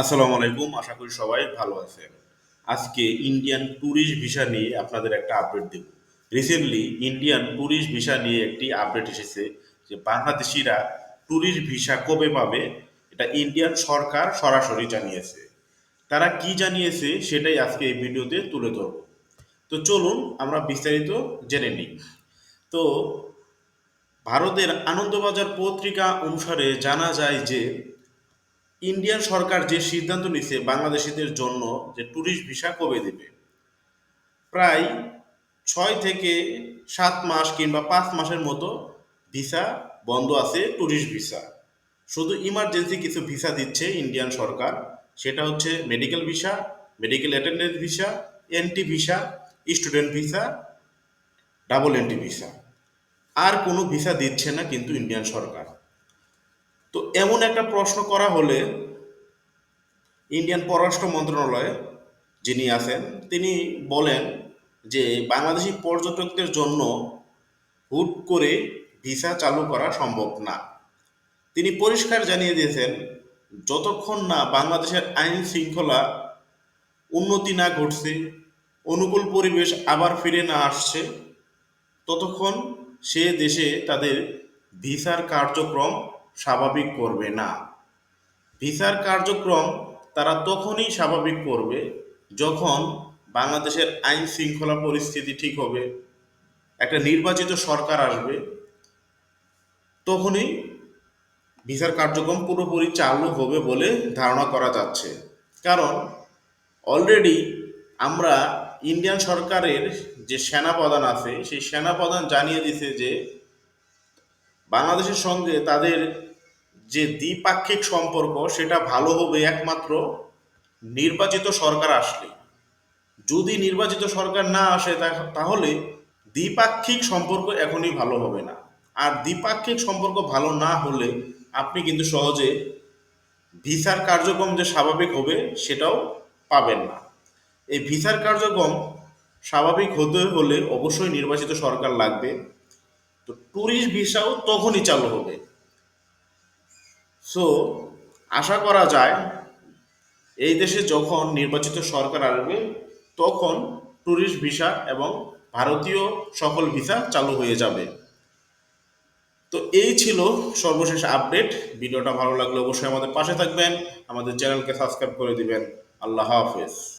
আসসালামু আলাইকুম, আশা করি সবাই ভালো আছেন। আজকে ইন্ডিয়ান ট্যুরিস্ট ভিসা নিয়ে আপনাদের একটা আপডেট দেব। রিসেন্টলি ইন্ডিয়ান ট্যুরিস্ট ভিসা নিয়ে একটি আপডেট এসেছে যে বাংলাদেশিরা ট্যুরিস্ট ভিসা কবে পাবে, এটা ইন্ডিয়ান সরকার সরাসরি জানিয়েছে। তারা কি জানিয়েছে সেটাই আজকে এই ভিডিওতে তুলে ধরব। তো চলুন, আমরা বিস্তারিত জেনে নিই। তো ভারতের আনন্দবাজার পত্রিকা অনুসারে জানা যায় যে ইন্ডিয়ান সরকার যে সিদ্ধান্ত নিছে বাংলাদেশিদের জন্য যে ট্যুরিস্ট ভিসা কবে দেবে, প্রায় ছয় থেকে সাত মাস কিংবা পাঁচ মাসের মতো ভিসা বন্ধ আছে ট্যুরিস্ট ভিসা শুধু ইমার্জেন্সি কিছু ভিসা দিচ্ছে ইন্ডিয়ান সরকার, সেটা হচ্ছে medical visa medical attendance visa entry visa student visa double entry visa আর কোনো ভিসা দিচ্ছে না কিন্তু ইন্ডিয়ান সরকার। এমন একটা প্রশ্ন করা হলে ইন্ডিয়ান পররাষ্ট্র মন্ত্রণালয়ে যিনি আছেন, তিনি বলেন যে বাংলাদেশি পর্যটকদের জন্য হুট করে ভিসা চালু করা সম্ভব না। তিনি পরিষ্কার জানিয়ে দিয়েছেন, যতক্ষণ না বাংলাদেশের আইন শৃঙ্খলা উন্নতি না ঘটছে, অনুকূল পরিবেশ আবার ফিরে না আসছে, ততক্ষণ সে দেশে তাদের ভিসার কার্যক্রম স্বাভাবিক করবে না। ভিসার কার্যক্রম তারা তখনই স্বাভাবিক করবে যখন বাংলাদেশের আইন শৃঙ্খলা পরিস্থিতি ঠিক হবে, একটা নির্বাচিত সরকার আসবে, তখনই ভিসার কার্যক্রম পুরোপুরি চালু হবে বলে ধারণা করা যাচ্ছে। কারণ অলরেডি আমরা ইন্ডিয়ান সরকারের যে সেনাপ্রধান আছে, সেই সেনাপ্রধান জানিয়ে দিছে যে বাংলাদেশের সঙ্গে তাদের যে দ্বিপাক্ষিক সম্পর্ক, সেটা ভালো হবে একমাত্র নির্বাচিত সরকার আসলে। যদি নির্বাচিত সরকার না আসে তাহলে দ্বিপাক্ষিক সম্পর্ক এখনই ভালো হবে না। আর দ্বিপাক্ষিক সম্পর্ক ভালো না হলে আপনি কিন্তু সহজে ভিসার কার্যক্রম যে স্বাভাবিক হবে, সেটাও পাবেন না। এই ভিসার কার্যক্রম স্বাভাবিক হতে হলে অবশ্যই নির্বাচিত সরকার লাগবে। তো ট্যুরিস্ট ভিসাও তখনই চালু হবে। সো আশা করা যায় এই দেশে যখন নির্বাচিত সরকার আসবে, তখন ট্যুরিস্ট ভিসা এবং ভারতীয় সকল ভিসা চালু হয়ে যাবে। তো এই ছিল সর্বশেষ আপডেট ভিডিওটা ভালো লাগলে অবশ্যই আমাদের পাশে থাকবেন। আমাদের চ্যানেলকে সাবস্ক্রাইব করে দিবেন। আল্লাহ হাফেজ।